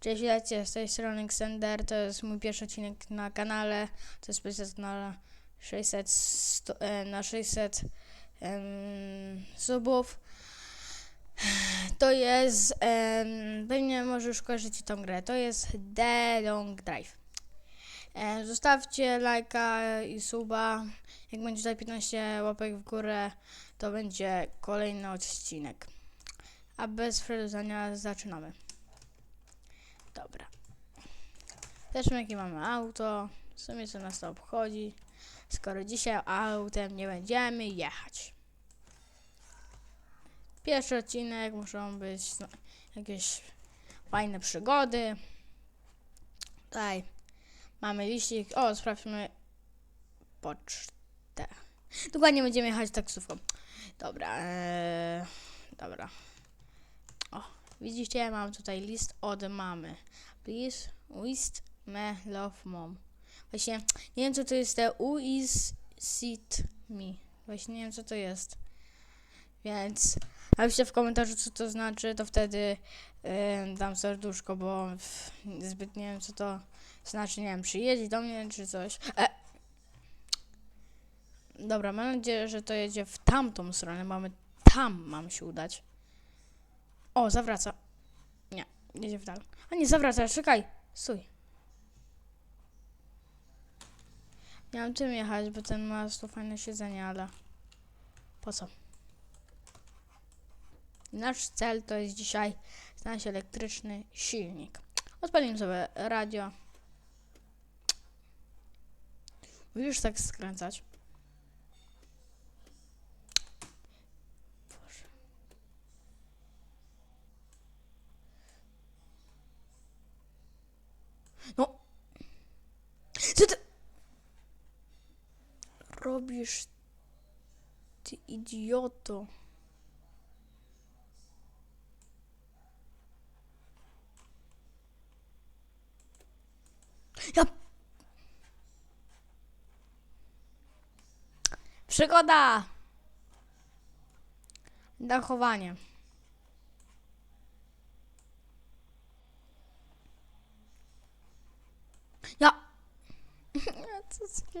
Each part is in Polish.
Cześć, witajcie, z tej strony Xender, to jest mój pierwszy odcinek na kanale, to jest specjal na 600, sto, e, na 600 em, subów. To jest, em, pewnie może już tą grę, to jest The Long Drive. E, zostawcie lajka i suba, jak będzie tutaj 15 łapek w górę, to będzie kolejny odcinek. A bez przedłużania zaczynamy. Dobra. Też jakie mamy auto. W sumie co nas to obchodzi. Skoro dzisiaj autem nie będziemy jechać. Pierwszy odcinek muszą być no, jakieś fajne przygody. Tutaj mamy liścik. O, sprawdźmy pocztę. Dokładnie będziemy jechać taksówką. Dobra. Eee, dobra. Widzicie, mam tutaj list od mamy. Please, with me, love mom. Właśnie, nie wiem co to jest te u is sit me. Właśnie nie wiem co to jest. Więc napiszcie w komentarzu co to znaczy, to wtedy yy, dam serduszko, bo zbyt nie wiem co to znaczy, nie wiem, przyjedź do mnie czy coś. E. Dobra, mam nadzieję, że to jedzie w tamtą stronę. Mamy tam mam się udać. O, zawraca. Nie, jedzie w dal. A nie, zawraca, czekaj. Stój. Miałem tym jechać, bo ten ma tu fajne siedzenie, ale po co? Nasz cel to jest dzisiaj znaleźć elektryczny silnik. Odpalimy sobie radio. Musisz tak skręcać. Boże. No. Co ty robisz? Ty idioto. Ja. Przygoda. Dachowanie. Ja. Co.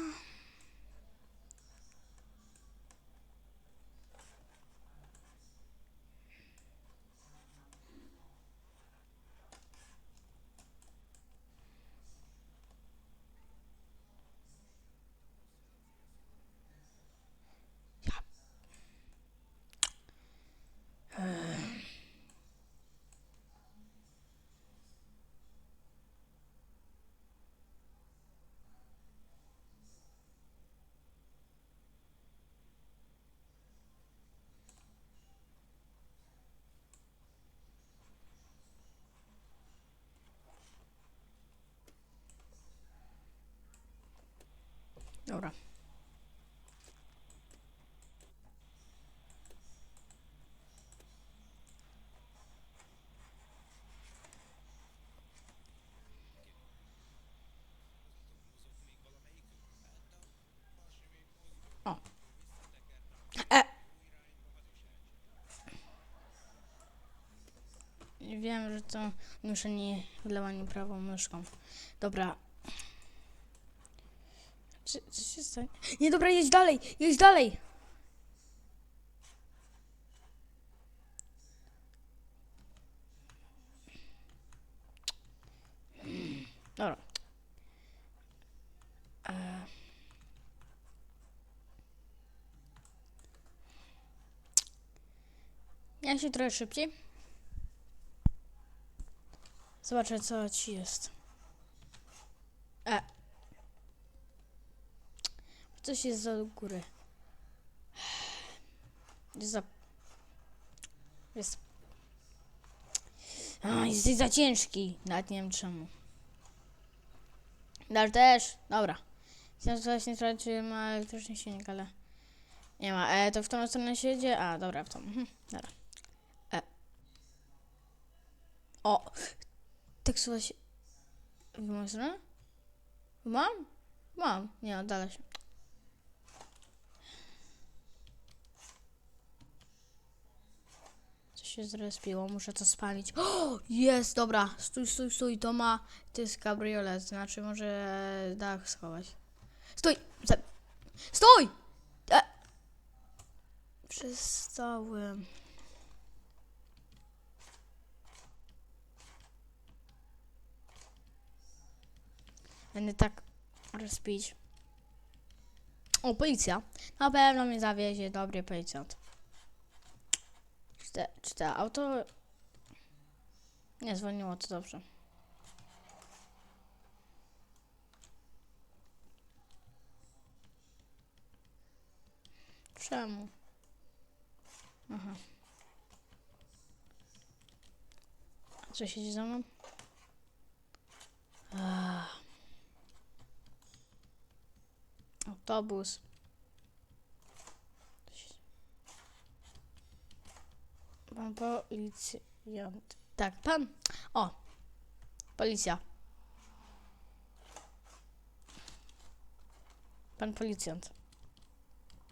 Dobra. O. E. Wiem, że to muszę nie wylewaniu prawą myszką. Dobra. Co, co się stanie? Nie, dobra, jedź dalej, jedź dalej. Dobra. E. Ja się trochę szybciej. Zobaczę, co ci jest. E. Coś jest za góry. Jest za... Jest... A, jesteś za ciężki. Nawet nie wiem czemu. Dasz też? Dobra. Chciałem właśnie sprawdzić, czy ma elektryczny silnik, ale... Nie ma. E, to w tą stronę się? A, dobra, w tą. Mhm, dobra. E. O! Tak słuchaj się... W moją stronę? Mam? Mam. Nie, oddala się. Się zrespiło, muszę to spalić. Jest, dobra, stój, stój, stój, to ma, to jest kabriolet, znaczy może dach schować. Stój, stój! E. Przestałem. Będę tak rozpić. O, policja. Na pewno mnie zawiezie, dobry policjant. Czy te, czy te auto... Nie, zwolniło, to dobrze. Czemu? Aha. Co siedzi za mną? Ach. Autobus. Pan policjant. Tak, pan. O. Policja. Pan policjant.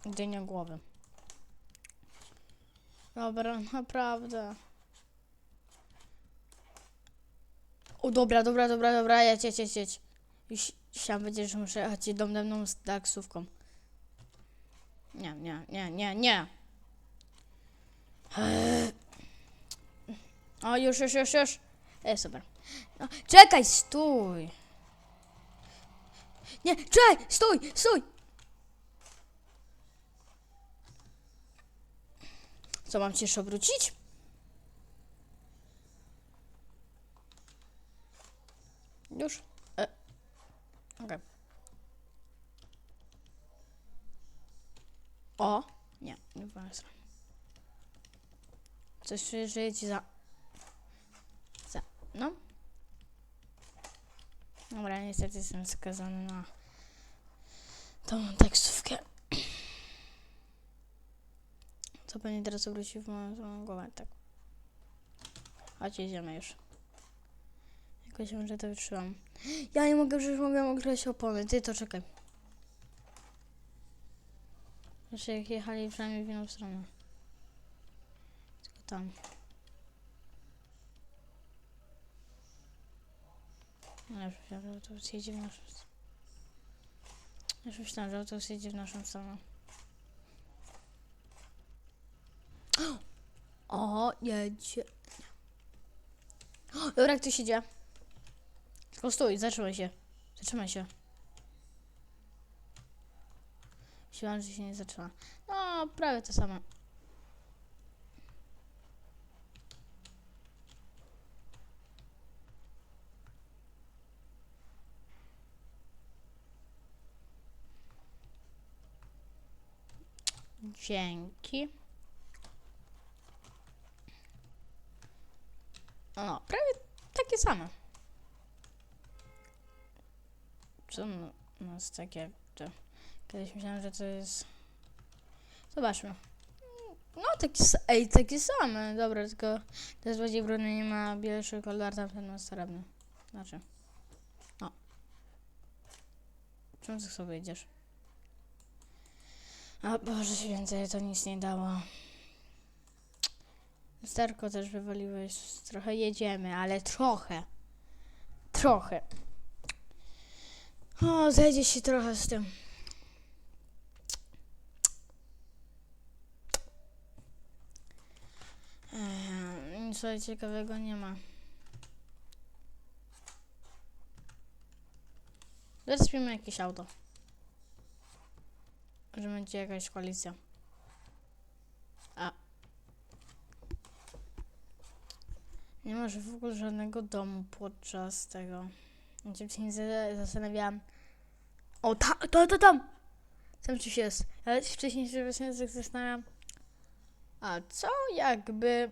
Dynia głowy. Dobra, naprawdę. O, dobra, dobra, dobra, dobra, jedź, jedź, jedź, jedź. Już chciałam powiedzieć, że muszę jechać do mną z taksówką. Nie, nie, nie, nie, nie. Eee. O, już, już, już, już. E, super. No, czekaj, stój. Nie, czekaj, stój, stój. Co, mam cię jeszcze obrócić? Już? E. Okej. O! Nie, nie sam. Coś ci za... Za... No. Dobra, niestety jestem skazany na tą tekstówkę. Co pewnie teraz obrócił w moją głowę, tak. Chodź, jedziemy już. Jakoś może to wytrzymam. Ja nie mogę, przecież mogę ograć opony. Ty to czekaj. Znaczy jak jechali przynajmniej w inną stronę. Tam. No, już myślałem, że autobus jedzie w naszą stronę. Już myślałem, że autobus jedzie w naszą stronę. O, jedzie. O, dobra, jak to się dzieje? Tylko stój, zatrzymaj się. Zatrzymaj się. Myślałam, że się nie zatrzyma. No, prawie to samo. Dzięki. O, prawie takie same. Co no, no jest takie to. Kiedyś myślałem, że to jest. Zobaczmy. No, takie, s- ej, takie same. Dobra, tylko to jest bardziej brudny, nie ma bielszy kolor, tamten ma srebrny. Znaczy. O. Czemu ty sobie idziesz? A Boże święty, to nic nie dało. Sterko też wywaliłeś. Trochę jedziemy, ale trochę. Trochę. O, zejdzie się trochę z tym. Eee, nic ciekawego nie ma. Zaspimy jakieś auto. Że będzie jakaś koalicja. A. Nie masz w ogóle żadnego domu podczas tego. Ja się nie za- zastanawiałam. O, ta, to, to tam! Tam coś jest. Ale wcześniej się właśnie. A co jakby...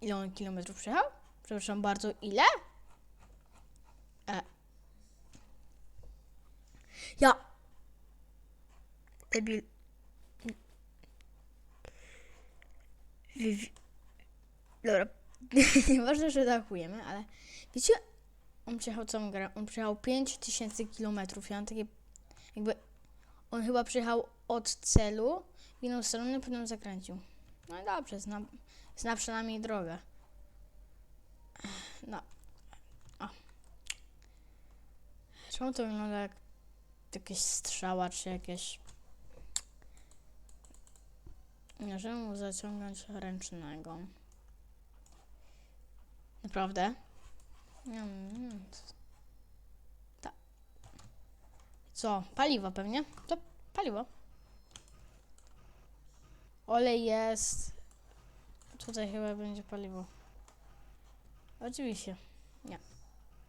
Ile on kilometrów przejechał? Przepraszam bardzo, ile? E. Ja. Debil. Dobra. Nieważne, że dachujemy, ale wiecie, on przejechał całą grę. On przejechał 5000 kilometrów. Ja mam takie, jakby, on chyba przejechał od celu w inną stronę, potem zakręcił. No i dobrze, zna, zna przynajmniej drogę. No. O. Czemu to wygląda jak jakieś strzała, czy jakieś... Możemy mu zaciągnąć ręcznego. Naprawdę? Wiem. Tak. Co? Paliwo pewnie? To paliwo. Olej jest. Tutaj chyba będzie paliwo. Oczywiście. Nie.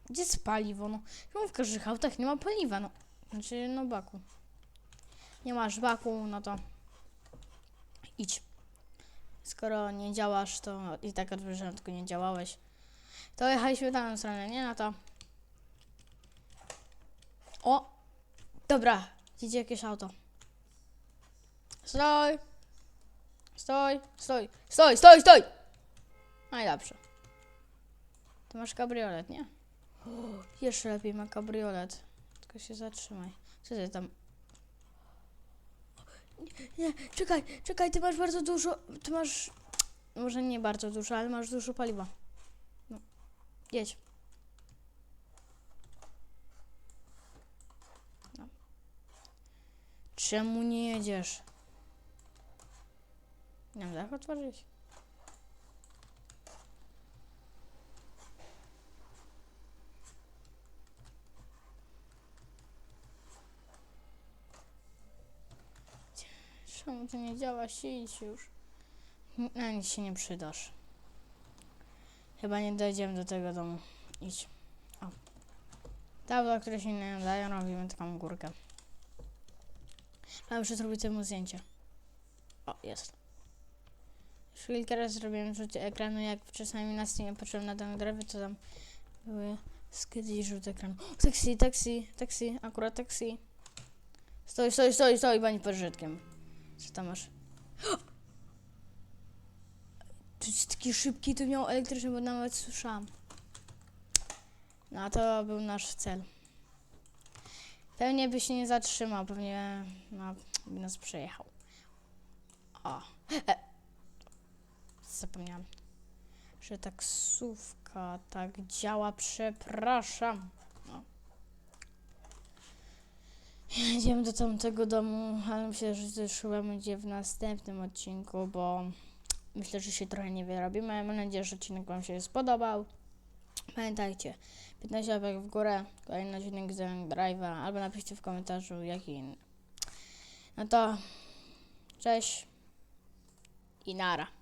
Gdzie jest paliwo? No, w każdych autach nie ma paliwa? No, znaczy, no baku. Nie masz baku, no to idź. Skoro nie działasz, to i tak od początku nie działałeś. To jechaliśmy tam stronę, nie? No to. O! Dobra, idzie jakieś auto. Stoj! Stoj, stoj, stoj, stoj, stoj! No i. Ty masz kabriolet, nie? O, jeszcze lepiej ma kabriolet. Tylko się zatrzymaj. Co ty tam? Nie, nie, czekaj, czekaj, ty masz bardzo dużo, ty masz, może nie bardzo dużo, ale masz dużo paliwa. No, jedź. No. Czemu nie jedziesz? Nie wiem, jak otworzyć? To nie działa? Siedź już. Na nic się nie przydasz. Chyba nie dojdziemy do tego domu. Idź. O. Dobra, które się nie nadają, robimy taką górkę. A muszę zrobić temu zdjęcie. O, jest. Już kilka razy zrobiłem rzut ekranu, jak czasami na Steamie patrzyłem na dane drewy, to tam były skedy i rzut ekranu. Taksi, taksi, taksi, akurat taksi. Stoj, stoj, stoj, stoj, bądź pożytkiem. Co tam masz? To taki szybki, to miał elektryczny, bo nawet słyszałam. No a to był nasz cel. Pewnie by się nie zatrzymał, pewnie no, by nas przejechał. O. E. Zapomniałam, że taksówka tak działa. Przepraszam. Jedziemy do tamtego domu, ale myślę, że to już chyba będzie w następnym odcinku, bo myślę, że się trochę nie wyrobimy. Mam nadzieję, że odcinek Wam się spodobał. Pamiętajcie, 15 łapek w górę, kolejny odcinek z Drive'a, albo napiszcie w komentarzu jaki inny. No to cześć i nara.